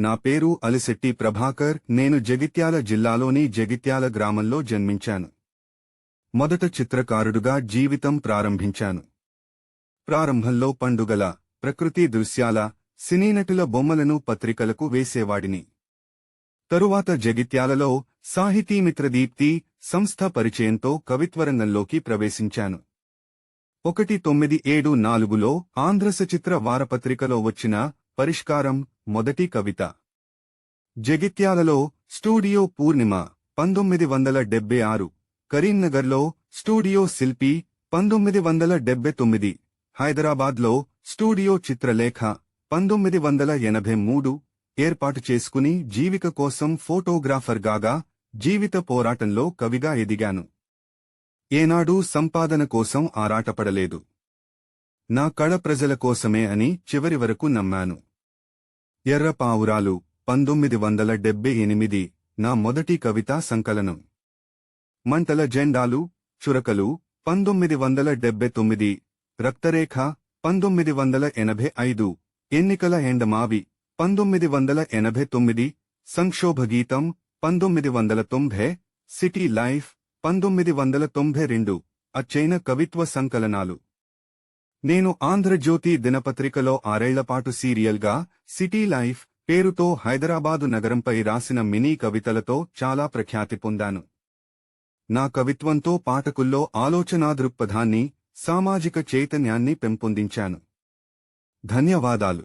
నా పేరు అలిశెట్టి ప్రభాకర్ నేను జగిత్యాల జిల్లాలోని జగిత్యాల గ్రామంలో జన్మించాను. మొదట చిత్రకారుడుగా జీవితం ప్రారంభించాను. ప్రారంభంలో పండుగల ప్రకృతి దృశ్యాల సినీనటుల బొమ్మలను పత్రికలకు వేసేవాడిని. తరువాత జగిత్యాలలో సాహితీమిత్రదీప్తి సంస్థ పరిచయంతో కవిత్వరంగంలోకి ప్రవేశించాను. ఒకటి తొమ్మిది ఏడు నాలుగులో ఆంధ్ర సచిత్ర వారపత్రికలో వచ్చిన పరిష్కారం మొదటి కవిత. జగిత్యాలలో స్టూడియో పూర్ణిమ పంతొమ్మిది వందల డెబ్బై ఆరు. కరీంనగర్లో స్టూడియో శిల్పి పంతొమ్మిది వందల డెబ్బై తొమ్మిది. హైదరాబాద్లో స్టూడియో చిత్రలేఖ పంతొమ్మిది వందల ఎనభై మూడు. ఏర్పాటు చేసుకుని జీవిక కోసం ఫోటోగ్రాఫర్గాగా జీవిత పోరాటంలో కవిగా ఎదిగాను. ఏనాడూ సంపాదన కోసం ఆరాటపడలేదు. నా కళ ప్రజల కోసమే అని చివరి వరకు నమ్మాను. ఎర్ర పావురాలు పంతొమ్మిది వందల డెబ్బై ఎనిమిది నా మొదటి కవితా సంకలనం. మంటల జెండాలు చురకలు పంతొమ్మిది వందల డెబ్బై తొమ్మిది రక్తరేఖ పంతొమ్మిది వందల ఎనభై ఐదు ఎన్నికల ఎండమావి పంతొమ్మిది వందల ఎనభై తొమ్మిది సంక్షోభగీతం పంతొమ్మిది వందల తొంభై సిటీ లైఫ్ పంతొమ్మిది వందల తొంభై రెండు అచ్చైన కవిత్వ సంకలనాలు. నేను ఆంధ్రజ్యోతి దినపత్రికలో ఆరేళ్ళపాటు సీరియల్గా సిటీ లైఫ్ పేరుతో హైదరాబాదు నగరంపై రాసిన మినీ కవితలతో చాలా ప్రఖ్యాతి పొందాను. నా కవిత్వంతో పాఠకుల్లో ఆలోచనా దృక్పథాన్ని సామాజిక చైతన్యాన్ని పెంపొందించాను. ధన్యవాదాలు.